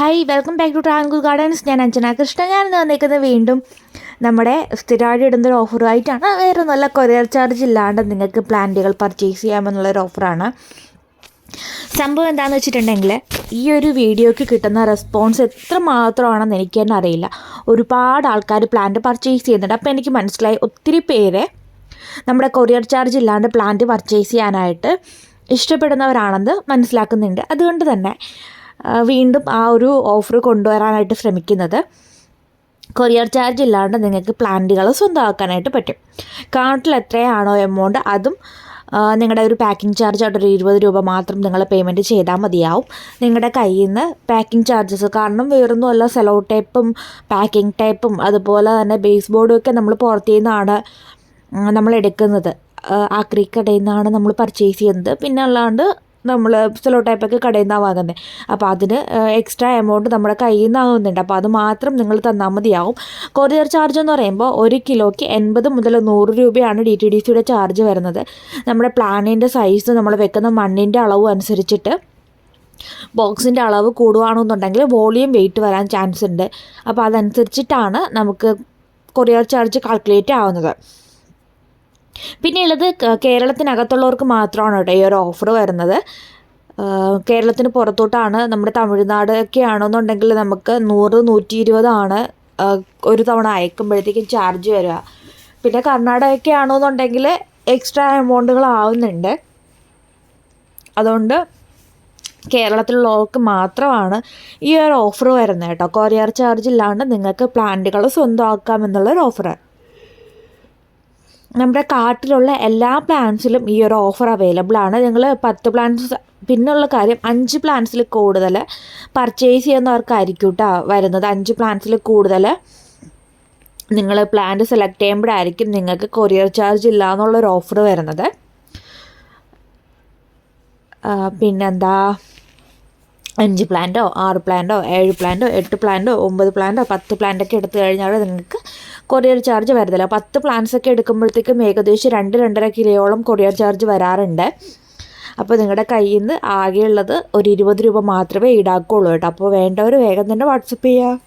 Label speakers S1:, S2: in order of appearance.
S1: Hi welcome back to tranquil gardens ഞാൻ അഞ്ജന കൃഷ്ണ ഞാൻ ഇന്ന് വീണ്ടും നമ്മുടെ സ്ഥിരമായിട്ട് ഇടുന്നൊരു ഓഫറുമായിട്ടാണ് വേറെ നല്ല കൊറിയർ ചാർജ് ഇല്ലാണ്ട് നിങ്ങൾക്ക് പ്ലാന്റുകൾ പർച്ചേസ് ചെയ്യാമെന്നുള്ളൊരു ഓഫറാണ് സംഭവം എന്താണെന്ന് വെച്ചിട്ടുണ്ടെങ്കിൽ ഈ ഒരു വീഡിയോയ്ക്ക് കിട്ടുന്ന റെസ്പോൺസ് എത്ര മാത്രമാണെന്ന് എനിക്ക് തന്നെ അറിയില്ല. ഒരുപാട് ആൾക്കാർ പ്ലാന്റ് പർച്ചേസ് ചെയ്യുന്നുണ്ട്. അപ്പോൾ എനിക്ക് മനസ്സിലായി ഒത്തിരി പേരെ നമ്മുടെ കൊറിയർ ചാർജ് ഇല്ലാണ്ട് പ്ലാന്റ് പർച്ചേസ് ചെയ്യാനായിട്ട് ഇഷ്ടപ്പെടുന്നവരാണെന്ന് മനസ്സിലാക്കുന്നുണ്ട്. അതുകൊണ്ട് തന്നെ വീണ്ടും ആ ഒരു ഓഫർ കൊണ്ടുവരാനായിട്ട് ശ്രമിക്കുന്നത് കൊറിയർ ചാർജ് ഇല്ലാണ്ട് നിങ്ങൾക്ക് പ്ലാന്റുകൾ സ്വന്തമാക്കാനായിട്ട് പറ്റും കാർട്ടിൽ എത്രയാണോ എമൗണ്ട് അതും നിങ്ങളുടെ ഒരു പാക്കിംഗ് ചാർജ് ആയിട്ട് ഒരു ഇരുപത് രൂപ മാത്രം നിങ്ങൾ പേയ്മെന്റ് ചെയ്താൽ മതിയാവും നിങ്ങളുടെ കയ്യിൽ നിന്ന് പാക്കിംഗ് ചാർജസ് കാരണം വേറൊന്നുമല്ല സെലോ ടേപ്പും പാക്കിംഗ് ടേപ്പും അതുപോലെ തന്നെ ബേസ് ബോർഡും ഒക്കെ നമ്മൾ പുറത്തു നിന്നാണ് നമ്മൾ എടുക്കുന്നത് ആക്രി കടയിൽ നിന്നാണ് നമ്മൾ പർച്ചേസ് ചെയ്യുന്നത് പിന്നെ അല്ലാണ്ട് നമ്മൾ സെലോ ടൈപ്പൊക്കെ കടയിൽ നിന്നാണ് വാങ്ങുന്നത് അപ്പോൾ അതിന് എക്സ്ട്രാ എമൗണ്ട് നമ്മുടെ കയ്യിൽ നിന്നാകുന്നുണ്ട് അപ്പോൾ അത് മാത്രം നിങ്ങൾ തന്നാൽ മതിയാവും. കൊറിയർ ചാർജ് എന്ന് പറയുമ്പോൾ ഒരു കിലോയ്ക്ക് എൺപത് മുതൽ നൂറ് രൂപയാണ് ഡി ടി ഡി സിയുടെ ചാർജ് വരുന്നത്. നമ്മുടെ പ്ലാനിന്റെ സൈസ് നമ്മൾ വെക്കുന്ന മണ്ണിന്റെ അളവ് അനുസരിച്ചിട്ട് ബോക്സിന്റെ അളവ് കൂടുകയാണെന്നുണ്ടെങ്കിൽ വോളിയം വെയിറ്റ് വരാൻ ചാൻസ് ഉണ്ട്. അപ്പോൾ അതനുസരിച്ചിട്ടാണ് നമുക്ക് കൊറിയർ ചാർജ് കാൽക്കുലേറ്റ് ആവുന്നത്. പിന്നെ ഉള്ളത് ക- കേരളത്തിനകത്തുള്ളവർക്ക് മാത്രമാണ് കേട്ടോ ഈ ഒരു ഓഫർ വരുന്നത്. കേരളത്തിന് പുറത്തോട്ടാണ്. നമ്മുടെ തമിഴ്നാട് ഒക്കെ ആണെന്നുണ്ടെങ്കിൽ നമുക്ക് നൂറ് നൂറ്റി ഇരുപതാണ് ഒരു തവണ അയക്കുമ്പോഴത്തേക്കും ചാർജ് വരിക. പിന്നെ കർണാടകയൊക്കെ ആണെന്നുണ്ടെങ്കിൽ എക്സ്ട്രാ എമൗണ്ടുകൾ ആവുന്നുണ്ട്. അതുകൊണ്ട് കേരളത്തിലുള്ളവർക്ക് മാത്രമാണ് ഈ ഒരു ഓഫർ വരുന്നത് കേട്ടോ. കൊറിയർ ചാർജ് ഇല്ലാണ്ട് നിങ്ങൾക്ക് പ്ലാന്റുകൾ സ്വന്തമാക്കാം എന്നുള്ളൊരു ഓഫർ നമ്മുടെ കാർട്ടിലുള്ള എല്ലാ പ്ലാന്റ്സിലും ഈ ഒരു ഓഫർ അവൈലബിൾ ആണ്. നിങ്ങൾ പത്ത് പ്ലാന്റ്സ് പിന്നുള്ള കാര്യം അഞ്ച് പ്ലാന്റ്സിൽ കൂടുതൽ പർച്ചേസ് ചെയ്യുന്നവർക്കായിരിക്കും കേട്ടോ വരുന്നത്. അഞ്ച് പ്ലാന്റ്സിൽ കൂടുതൽ നിങ്ങൾ പ്ലാന്റ് സെലക്ട് ചെയ്യുമ്പോഴായിരിക്കും നിങ്ങൾക്ക് കൊറിയർ ചാർജ് ഇല്ല എന്നുള്ളൊരു ഓഫർ വരുന്നത് പിന്നെന്താ? അഞ്ച് പ്ലാന്റോ ആറ് പ്ലാന്റോ ഏഴ് പ്ലാന്റോ എട്ട് പ്ലാന്റോ ഒമ്പത് പ്ലാന്റോ പത്ത് പ്ലാന്റൊക്കെ എടുത്തു കഴിഞ്ഞാൽ നിങ്ങൾക്ക് കൊറിയർ ചാർജ് വരുന്നില്ല. പത്ത് പ്ലാൻസ് ഒക്കെ എടുക്കുമ്പോഴത്തേക്കും ഏകദേശം രണ്ട് രണ്ടര കിലോയോളം കൊറിയർ ചാർജ് വരാറുണ്ട്. അപ്പോൾ നിങ്ങളുടെ കയ്യിൽ നിന്ന് ആകെയുള്ളത് ഒരു ഇരുപത് രൂപ മാത്രമേ ഈടാക്കുള്ളൂ കേട്ടോ. അപ്പോൾ വേണ്ടവർ വേഗം തന്നെ വാട്സപ്പ് ചെയ്യുക